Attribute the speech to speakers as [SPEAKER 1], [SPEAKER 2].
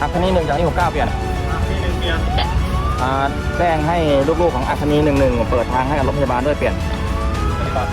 [SPEAKER 1] อัคนีหนึ่งจากนี้หกเก้าเปลี่ยน
[SPEAKER 2] มีหนึ่งเปลี่ยน
[SPEAKER 1] อ่าแจ้งให้ลูกๆของอัคนีหนึ่งหนึ่งเปิดทางให้กับรถพยาบาลด้วยเปลี่ยน
[SPEAKER 2] ปฏิบัติ